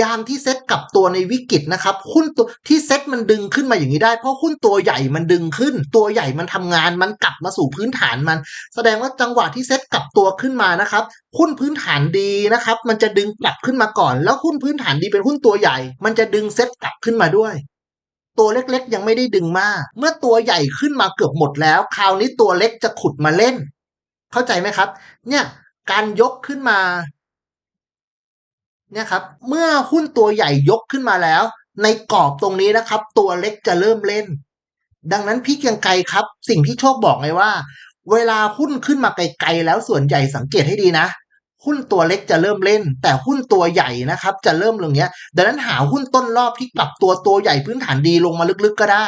ยามที่เซ็ตกลับตัวในวิกฤตนะครับหุ้นตัวที่เซ็ตมันดึงขึ้นมาอย่างนี้ได้ เพราะหุ้นตัวใหญ่มันดึงขึ้น ตัวใหญ่มันทำงานมันกลับมาสู่พื้นฐานมัน แสดงว่าจังหวะที่เซ็ตกลับตัวขึ้นมานะครับหุ้นพื้นฐานดีนะครับ มันจะดึงกลับขึ้นมาก่อน แล้วหุ้นพื้นฐานดีเป็นหุ้นตัวใหญ่ มันจะดึงเซ็ตกลับขึ้นมาด้วย ตัวเล็กๆ ยังไม่ได้ดึงมาก เมื่อตัวใหญ่ขึ้นมาเกือบหมดแล้ว คราวนี้ตัวเล็กจะขุดมาเล่น เข้าใจไหมครับ เนี่ยการยกขึ้นมา เนี่ยครับเมื่อหุ้นตัวใหญ่ยกขึ้นมาแล้ว ในกรอบตรงนี้นะครับ ตัวเล็กจะเริ่มเล่น ดังนั้นพี่เกียงไกรครับ สิ่งที่โชคบอกไงว่า เวลาหุ้นขึ้นมาไกลๆแล้วส่วนใหญ่สังเกตให้ดีนะหุ้นตัวเล็กจะเริ่มเล่น แต่หุ้นตัวใหญ่นะครับ จะเริ่มลงเนี้ย ดังนั้นหาหุ้นต้นรอบที่กลับตัวตัวใหญ่พื้นฐานดีลงมาลึกๆก็ได้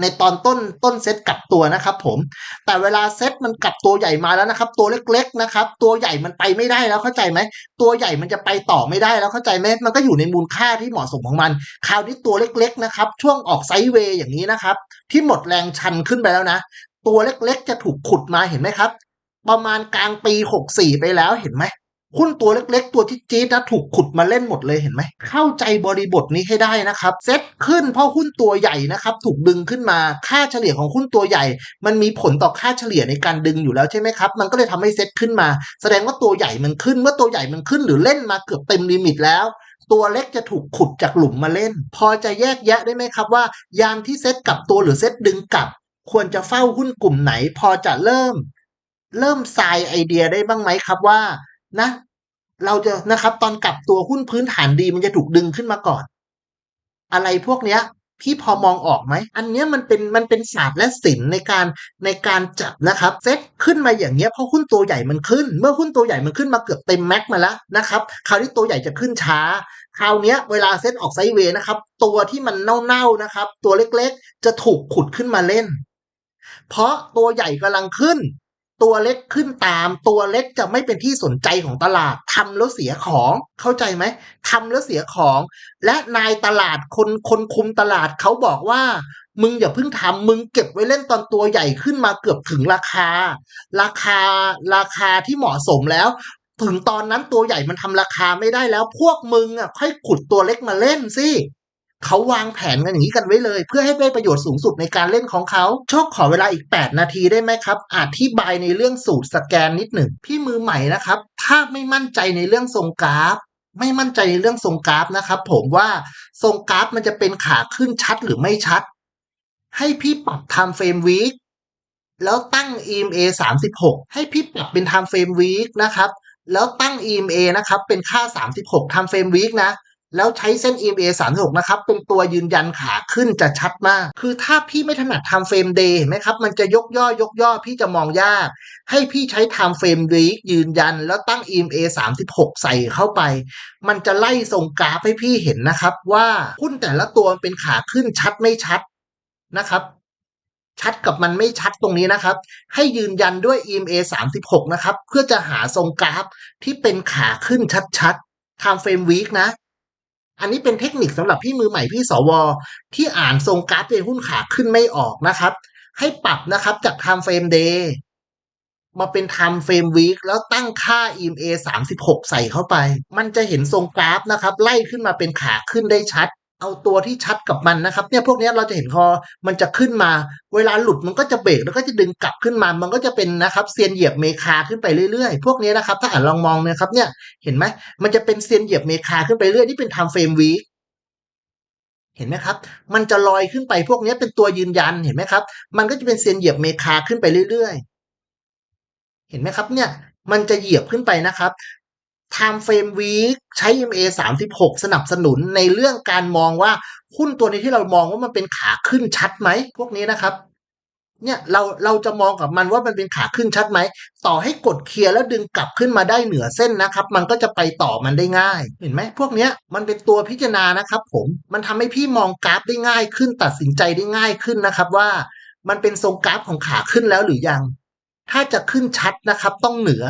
ในตอนต้นต้นเซตกลับตัวนะครับผม แต่เวลาเซตมันกลับตัวใหญ่มาแล้วนะครับ ตัวเล็กๆนะครับ ตัวใหญ่มันไปไม่ได้แล้วเข้าใจไหม ตัวใหญ่มันจะไปต่อไม่ได้แล้วเข้าใจไหมมันก็อยู่ในมูลค่าที่เหมาะสมของมัน คราวนี้ตัวเล็กๆนะครับ ช่วงออกไซด์เวย์อย่างนี้นะครับ ที่หมดแรงชันขึ้นไปแล้วนะ ตัวเล็กๆจะถูกขุดมาเห็นไหมครับ ประมาณกลางปี 64 ไปแล้วเห็นไหม หุ้นตัวเล็กๆ ตัวที่จี๊ดนะถูกขุดมาเล่นหมดเลยเห็นไหม เข้าใจบริบทนี้ให้ได้นะครับ เซ็ตขึ้นเพราะหุ้นตัวใหญ่นะครับถูกดึงขึ้นมาค่าเฉลี่ยของหุ้นตัวใหญ่ มันมีผลต่อค่าเฉลี่ยในการดึงอยู่แล้วใช่ไหมครับ มันก็เลยทำให้เซ็ตขึ้นมา แสดงว่าตัวใหญ่มันขึ้น เมื่อตัวใหญ่มันขึ้นหรือเล่นมาเกือบเต็มลิมิตแล้วตัวเล็กจะถูกขุดจากหลุมมาเล่น พอจะแยกแยะได้ไหมครับว่า ยามที่เซ็ตกลับตัวหรือเซ็ตดึงกลับ ควรจะเฝ้าหุ้นกลุ่มไหน พอจะเริ่ม เริ่มทรายไอเดียได้บ้างไหมครับว่า นะ เราจะนะครับ ตอนกลับตัวหุ้นพื้นฐานดีมันจะถูกดึงขึ้นมาก่อน อะไรพวกเนี้ยพี่พอมองออกไหม อันเนี้ยมันเป็นมันเป็นศาสตร์และศิลป์ในการในการจับนะครับ เซ็ตขึ้นมาอย่างเงี้ยเพราะหุ้นตัวใหญ่มันขึ้น เมื่อหุ้นตัวใหญ่มันขึ้นมาเกือบเต็มแม็กมาแล้วนะครับ คราวนี้ตัวใหญ่จะขึ้นช้า คราวเนี้ยเวลาเซ็ตออกไซเวย์นะครับ ตัวที่มันเน่าๆนะครับ ตัวเล็กๆ จะถูกขุดขึ้นมาเล่น เพราะตัวใหญ่กำลังขึ้น ตัวเล็กขึ้นตาม ตัวเล็กจะไม่เป็นที่สนใจของตลาดทำแล้วเสียของเข้าใจไหมทำแล้วเสียของ และนายตลาดคนคนคุมตลาดเขาบอกว่า มึงอย่าเพิ่งทำมึงเก็บไว้เล่นตอนตัวใหญ่ขึ้นมาเกือบถึงราคา ราคาราคาที่เหมาะสมแล้ว ถึงตอนนั้นตัวใหญ่มันทำราคาไม่ได้แล้ว พวกมึงอะค่อยขุดตัวเล็กมาเล่นสิ เขาวางแผนกันอย่างนี้กันไว้เลย เพื่อให้ได้ประโยชน์สูงสุดในการเล่นของเขาโชคขอเวลาอีก 8 นาทีได้ไหมครับอธิบายในเรื่องสูตรสแกนนิดหนึ่งพี่มือใหม่นะครับ ถ้าไม่มั่นใจในเรื่องทรงกราฟ ไม่มั่นใจในเรื่องทรงกราฟนะครับ ผมว่าทรงกราฟมันจะเป็นขาขึ้นชัดหรือไม่ชัด ให้พี่ปรับ time frame week แล้วตั้ง EMA 36 ให้พี่ปรับเป็น time frame week นะครับ แล้วตั้ง EMA นะครับ เป็นค่า 36 time frame week นะ แล้วใช้เส้น EMA 36 นะครับ เป็นตัวยืนยันขาขึ้นจะชัดมาก คือถ้าพี่ไม่ถนัด time frame day เห็นไหมครับ มันจะยกย่อยกย่อพี่จะมองยาก ให้พี่ใช้ time frame week ยืนยัน แล้วตั้ง EMA 36 ใส่เข้าไป มันจะไล่ทรงกราฟให้พี่เห็นนะครับว่าหุ้นแต่ละตัวมันเป็นขาขึ้นชัดไม่ชัดนะครับชัดกับมันไม่ชัดตรงนี้นะครับ ให้ยืนยันด้วย EMA 36 นะครับ เพื่อจะหาทรงกราฟที่เป็นขาขึ้นชัดๆ time frame week นะ อันนี้เป็นเทคนิคสำหรับพี่มือใหม่พี่สว ที่อ่านทรงกราฟเป็นหุ้นขาขึ้นไม่ออกนะครับ ให้ปรับนะครับจาก time frame day มาเป็น time frame week แล้วตั้งค่า EMA 36 ใส่เข้าไป มันจะเห็นทรงกราฟนะครับ ไล่ขึ้นมาเป็นขาขึ้นได้ชัด เอาตัวที่ชัดกับมันนะครับเนี่ยพวกนี้เราจะเห็นคอมันจะขึ้นมา เวลาหลุดมันก็จะเบรกแล้วก็จะดึงกลับขึ้นมา มันก็จะเป็นนะครับเซียนเหยียบเมคาขึ้นไปเรื่อยๆ พวกนี้นะครับ ถ้าอ่านลองมองนะครับเนี่ยเห็นไหมมันจะเป็นเซียนเหยียบเมคาขึ้นไปเรื่อยนี่เป็น time frame week เห็นไหมครับ มันจะลอยขึ้นไปพวกนี้เป็นตัวยืนยันเห็นไหมครับ มันก็จะเป็นเซียนเหยียบเมคาขึ้นไปเรื่อยๆ เห็นไหมครับเนี่ยมันจะเหยียบขึ้นไปนะครับ time frame week ใช้ EMA 36 สนับสนุนในเรื่องการมองว่าหุ้นตัวนี้ที่เรามองว่ามันเป็นขาขึ้นชัดไหม พวกนี้นะครับ เนี่ยเราเราจะมองกับมันว่ามันเป็นขาขึ้นชัดไหม ต่อให้กดเคลียร์แล้วดึงกลับขึ้นมาได้เหนือเส้นนะครับ มันก็จะไปต่อมันได้ง่าย เห็นไหมพวกเนี้ยมันเป็นตัวพิจารณานะครับ ผมมันทำให้พี่มองกราฟได้ง่ายขึ้น ตัดสินใจได้ง่ายขึ้นนะครับ ว่ามันเป็นทรงกราฟของขาขึ้นแล้วหรือยัง ถ้าจะขึ้นชัดนะครับ ต้องเหนือ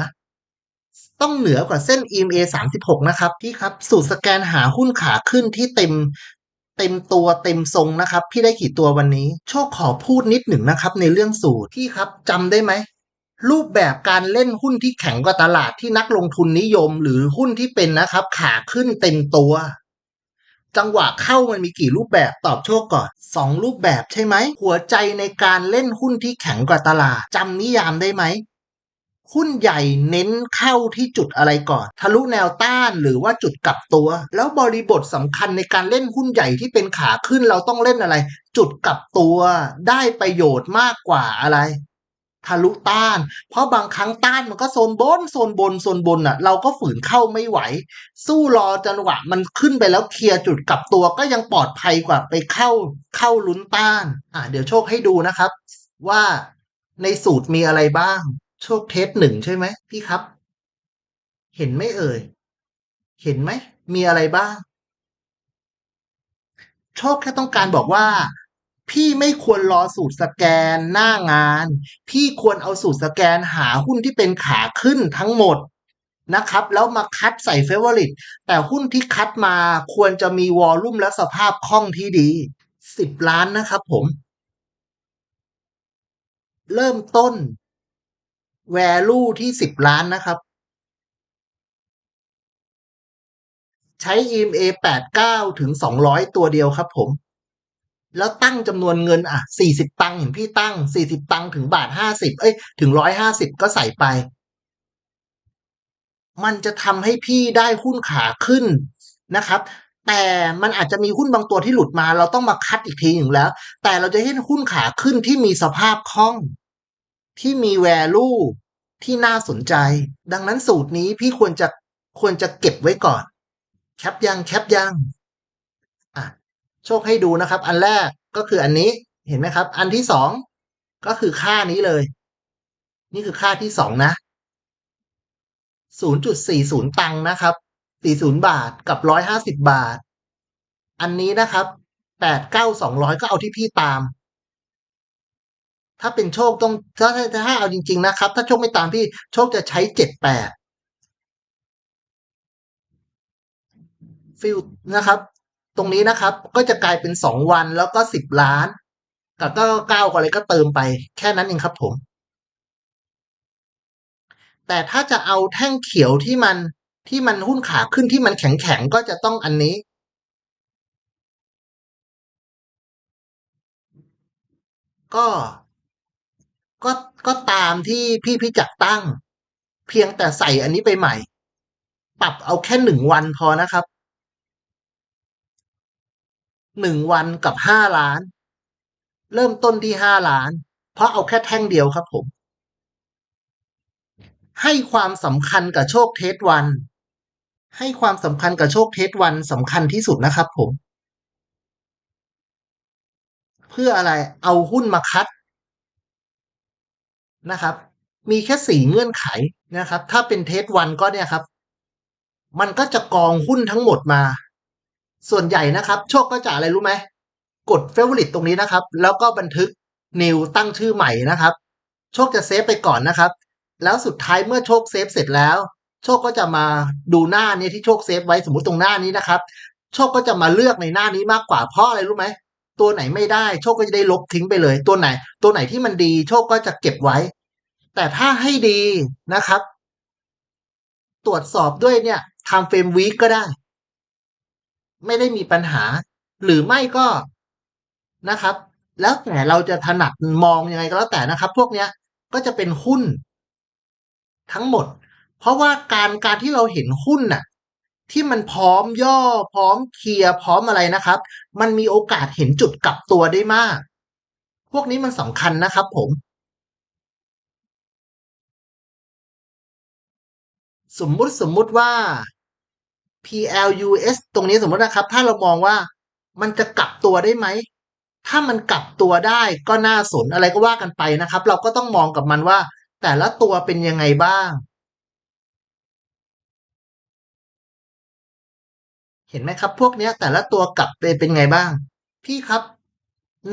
ต้องเหนือกว่าเส้น EMA 36 นะครับพี่ครับ สูตรสแกนหาหุ้นขาขึ้นที่เต็มเต็มตัวเต็มทรงนะครับ พี่ได้กี่ตัววันนี้ โชคขอพูดนิดหนึ่งนะครับ ในเรื่องสูตรพี่ครับจำได้ไหมรูปแบบการเล่นหุ้นที่แข็งกว่าตลาดที่นักลงทุนนิยม หรือหุ้นที่เป็นนะครับ ขาขึ้นเต็มตัว จังหวะเข้ามันมีกี่รูปแบบตอบโชคก่อนสองรูปแบบใช่ไหมหัวใจในการเล่นหุ้นที่แข็งกว่าตลาดจำนิยามได้ไหม หุ้นใหญ่เน้นเข้าที่จุดอะไรก่อน ทะลุแนวต้านหรือว่าจุดกลับตัว แล้วบริบทสำคัญในการเล่นหุ้นใหญ่ที่เป็นขาขึ้นเราต้องเล่นอะไร จุดกลับตัวได้ประโยชน์มากกว่าอะไร ทะลุต้าน เพราะบางครั้งต้านมันก็โซนบนโซนบนโซนบนอะ เราก็ฝืนเข้าไม่ไหว สู้รอจังหวะมันขึ้นไปแล้วเคลียร์จุดกลับตัวก็ยังปลอดภัยกว่าไปเข้าเข้าลุ้นต้าน อะเดี๋ยวโชคให้ดูนะครับ ว่าในสูตรมีอะไรบ้าง โชคเทสหนึ่งใช่ไหมพี่ครับ เห็นไหมเอ่ย เห็นไหม มีอะไรบ้าง โชคแค่ต้องการบอกว่า พี่ไม่ควรรอสูตรสแกนหน้างาน พี่ควรเอาสูตรสแกนหาหุ้นที่เป็นขาขึ้นทั้งหมดนะครับ แล้วมาคัดใส่เฟเวอริตแต่หุ้นที่คัดมาควรจะมีวอลลุ่มและสภาพคล่องที่ดีสิบล้านนะครับผม เริ่มต้น value ที่สิบล้านนะครับ ใช้ EMA แปดเก้าถึงสองร้อยตัวเดียวครับผม แล้วตั้งจำนวนเงินอะสี่สิบตังค์เห็นพี่ตั้งสี่สิบตังค์ถึงบาทห้าสิบเอ้ย ถึงร้อยห้าสิบก็ใส่ไป มันจะทำให้พี่ได้หุ้นขาขึ้นนะครับแต่มันอาจจะมีหุ้นบางตัวที่หลุดมา เราต้องมาคัดอีกทีหนึ่งแล้ว แต่เราจะเห็นหุ้นขาขึ้นที่มีสภาพคล่อง ที่มี value ที่น่าสนใจ ดังนั้นสูตรนี้พี่ควรจะควรจะเก็บไว้ก่อน แคปยังแคปยังอะโชคให้ดูนะครับ อันแรกก็คืออันนี้เห็นไหมครับ อันที่สองก็คือค่านี้เลย นี่คือค่าที่สองนะ 0.40 ตังค์นะครับ 40 บาทกับ 150 บาท อันนี้นะครับ 8 9 200 ก็เอาที่พี่ตาม ถ้าเป็นโชคต้องถ้าถ้าถ้าเอาจริง ๆ นะครับ ถ้าโชคไม่ตามพี่โชคจะใช้78ฟิลนะครับ ตรงนี้นะครับก็จะกลายเป็น2วันแล้วก็10ล้านกับก็เก้าอะไรก็เติมไป แค่นั้นเองครับผม แต่ถ้าจะเอาแท่งเขียวที่มันที่มันหุ้นขาขึ้นที่มันแข็งแข็งก็จะต้องอันนี้ก็ ก็ก็ตามที่พี่พิจักตั้ง เพียงแต่ใส่อันนี้ไปใหม่ ปรับเอาแค่หนึ่งวันพอนะครับหนึ่งวันกับห้าล้าน เริ่มต้นที่ห้าล้าน เพราะเอาแค่แท่งเดียวครับผม ให้ความสำคัญกับโชคเทสวัน ให้ความสำคัญกับโชคเทสวันสำคัญที่สุดนะครับผม เพื่ออะไรเอาหุ้นมาคัด นะครับ มีแค่สี่เงื่อนไขนะครับ ถ้าเป็นเทสวันก็เนี่ยครับ มันก็จะกองหุ้นทั้งหมดมา ส่วนใหญ่นะครับ โชคก็จะอะไรรู้ไหมกดเฟเวอริตตรงนี้นะครับ แล้วก็บันทึกนิวตั้งชื่อใหม่นะครับ โชคจะเซฟไปก่อนนะครับ แล้วสุดท้ายเมื่อโชคเซฟเสร็จแล้ว โชคก็จะมาดูหน้านี้ที่โชคเซฟไว้สมมติตรงหน้านี้นะครับ โชคก็จะมาเลือกในหน้านี้มากกว่าเพราะอะไรรู้ไหม ตัวไหนไม่ได้ โชคก็จะได้ลบทิ้งไปเลย ตัวไหน ตัวไหนที่มันดี โชคก็จะเก็บไว้ แต่ถ้าให้ดีนะครับ ตรวจสอบด้วยเนี่ย time frame week ก็ได้ ไม่ได้มีปัญหา หรือไม่ก็นะครับ แล้วแต่เราจะถนัดมองยังไงก็แล้วแต่นะครับ พวกเนี้ยก็จะเป็นหุ้น ทั้งหมด เพราะว่าการการที่เราเห็นหุ้นน่ะ ที่มันพร้อมย่อพร้อมเคลียร์พร้อมอะไรนะครับ มันมีโอกาสเห็นจุดกลับตัวได้มาก พวกนี้มันสำคัญนะครับผม สมมุติสมมุติว่า PLUS ตรงนี้สมมตินะครับ ถ้าเรามองว่ามันจะกลับตัวได้ไหม ถ้ามันกลับตัวได้ก็น่าสนอะไรก็ว่ากันไปนะครับ เราก็ต้องมองกับมันว่า แต่ละตัวเป็นยังไงบ้าง เห็นไหมครับ พวกนี้แต่ละตัวกลับเป็นเป็นไงบ้าง พี่ครับ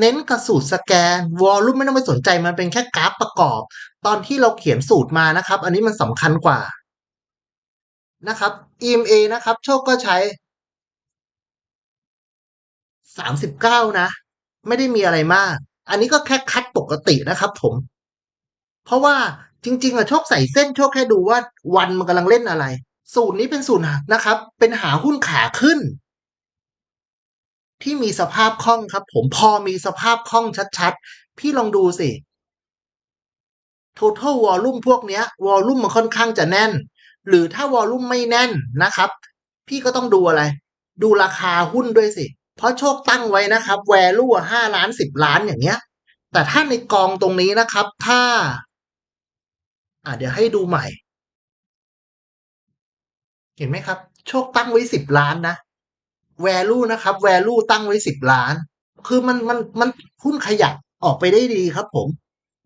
เน้นกับสูตรสแกนวอลลุ่มไม่ต้องไปสนใจมันเป็นแค่กราฟประกอบ ตอนที่เราเขียนสูตรมานะครับ อันนี้มันสำคัญกว่านะครับ EMA นะครับ โชคก็ใช้สามสิบเก้านะ ไม่ได้มีอะไรมาก อันนี้ก็แค่คัดปกตินะครับผม เพราะว่าจริง ๆอะโชคใส่เส้นโชคแค่ดูว่าวันมันกำลังเล่นอะไร สูตรนี้เป็นสูตรนะครับ เป็นหาหุ้นขาขึ้น ที่มีสภาพคล่องครับ ผมพอมีสภาพคล่องชัดๆ พี่ลองดูสิ total volume พวกเนี้ย volume มันค่อนข้างจะแน่น หรือถ้า volume ไม่แน่นนะครับ พี่ก็ต้องดูอะไร ดูราคาหุ้นด้วยสิ เพราะโชคตั้งไว้นะครับ value ห้าล้านสิบล้านอย่างเงี้ย แต่ถ้าในกองตรงนี้นะครับ ถ้า อะเดี๋ยวให้ดูใหม่ เห็นไหมครับ โชคตั้งไว้สิบล้านนะ value นะครับ value ตั้งไว้สิบล้าน คือมันมันมันหุ้นขยับออกไปได้ดีครับผม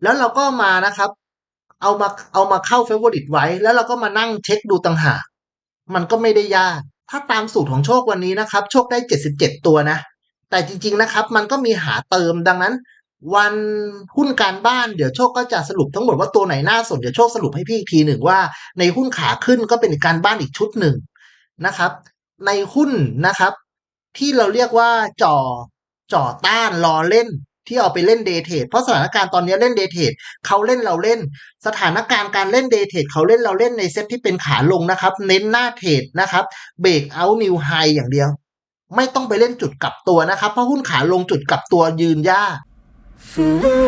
แล้วเราก็มานะครับ เอามาเอามาเข้า favorite ไว้ แล้วเราก็มานั่งเช็คดูต่างหากมันก็ไม่ได้ยาก ถ้าตามสูตรของโชควันนี้นะครับ โชคได้ 77 ตัวนะ แต่จริง ๆนะครับ มันก็มีหาเติมดังนั้น วันหุ้นการบ้านเดี๋ยวโชคก็จะสรุปทั้งหมดว่าตัวไหนน่าสนเดี๋ยวโชคสรุปให้พี่อีกทีหนึ่งว่า ในหุ้นขาขึ้นก็เป็นการบ้านอีกชุดหนึ่งนะครับ ในหุ้นนะครับ ที่เราเรียกว่าจ่อจ่อต้านรอเล่นที่เอาไปเล่นเดเทดเพราะสถานการณ์ตอนนี้เล่นเดเทดเขาเล่นเราเล่น สถานการณ์การเล่นเดเทดเขาเล่นเราเล่นในเซตที่เป็นขาลงนะครับ เน้นหน้าเทรดนะครับเบรกเอาท์นิวไฮอย่างเดียว ไม่ต้องไปเล่นจุดกลับตัวนะครับ เพราะหุ้นขาลงจุดกลับตัวยืนยาก Ooh.